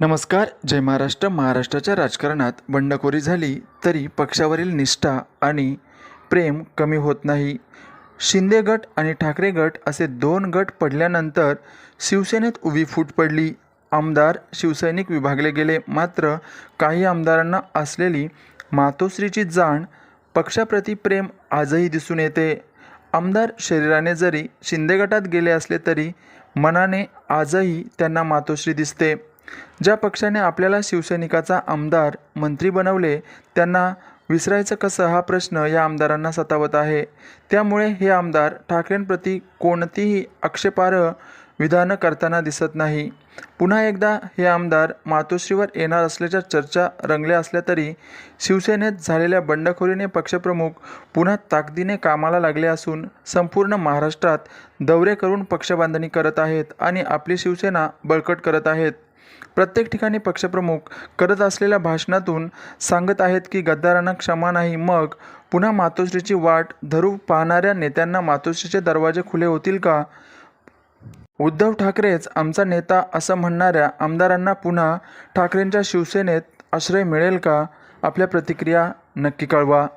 नमस्कार जय महाराष्ट्र. महाराष्ट्राच्या राजकारणात बंडखोरी झाली तरी पक्षावरील निष्ठा आणि प्रेम कमी होत नाही. शिंदे गट आणि ठाकरे गट असे दोन गट पडल्यानंतर शिवसेनेत उभी फूट पडली. आमदार शिवसैनिक विभागले गेले मात्र काही आमदारांना असलेली मातोश्रीची जाण पक्षाप्रती प्रेम आजही दिसून येते. आमदार शरीराने जरी शिंदे गटात गेले असले तरी मनाने आजही त्यांना मातोश्री दिसते. ज्या पक्षाने आपल्याला शिवसैनिकाचा आमदार मंत्री बनवले त्यांना विसरायचं कसं हा प्रश्न या आमदारांना सतावत आहे. त्यामुळे हे आमदार ठाकरेंप्रती कोणतीही आक्षेपार्ह विधानं करताना दिसत नाही. पुन्हा एकदा हे आमदार मातोश्रीवर येणार असल्याच्या चर्चा रंगल्या असल्या तरी शिवसेनेत झालेल्या बंडखोरीने पक्षप्रमुख पुन्हा ताकदीने कामाला लागले असून संपूर्ण महाराष्ट्रात दौरे करून पक्षबांधणी करत आहेत आणि आपली शिवसेना बळकट करत आहेत. प्रत्येक ठिकाणी पक्षप्रमुख करत असलेल्या भाषणातून सांगत आहेत की गद्दारांना क्षमा नाही मग पुन्हा मातोश्रीची वाट धरू पाहणाऱ्या नेत्यांना मातोश्रीचे दरवाजे खुले होतील का? उद्धव ठाकरेच आमचा नेता असं म्हणणाऱ्या आमदारांना पुन्हा ठाकरेंच्या शिवसेनेत आश्रय मिळेल का? आपल्या प्रतिक्रिया नक्की कळवा.